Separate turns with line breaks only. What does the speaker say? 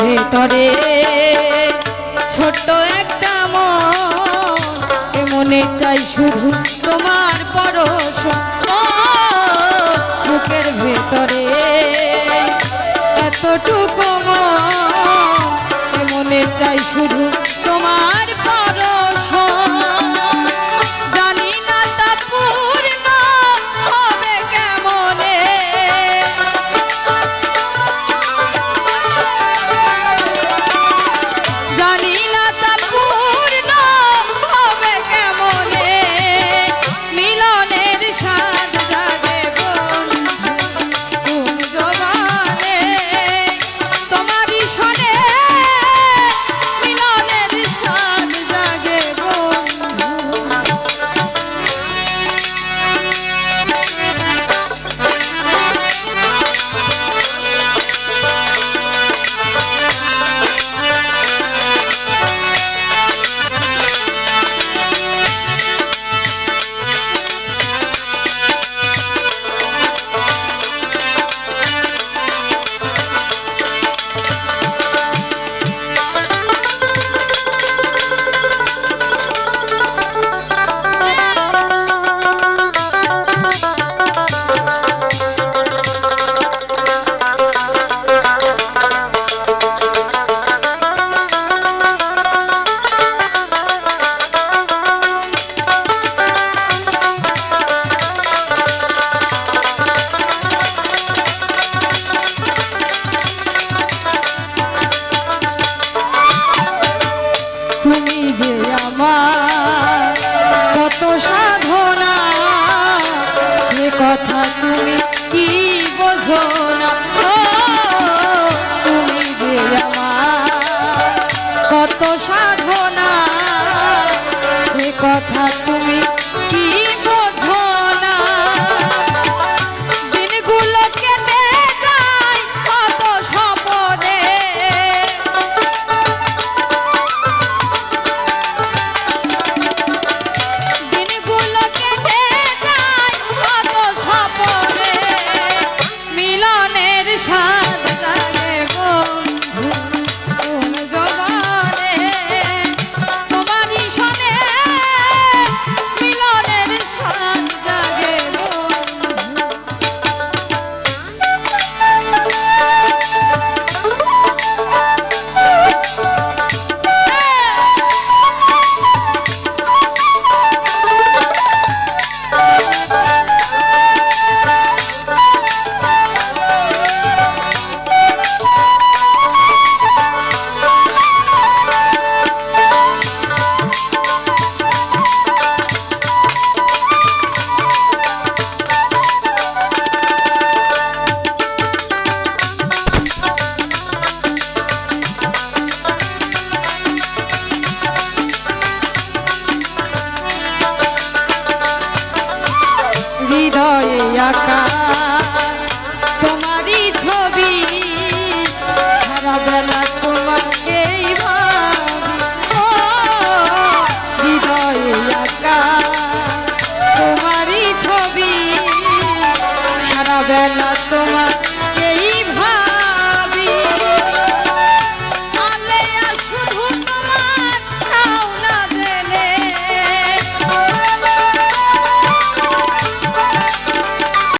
ভেতরে। ছোট্ট একটা মন চাই শুধু তোমার পরশ। বুকের ভেতরে এতটুকু মনে চাই শুধু জানি না পূর্ণ সাধনা। সে কথা তুমি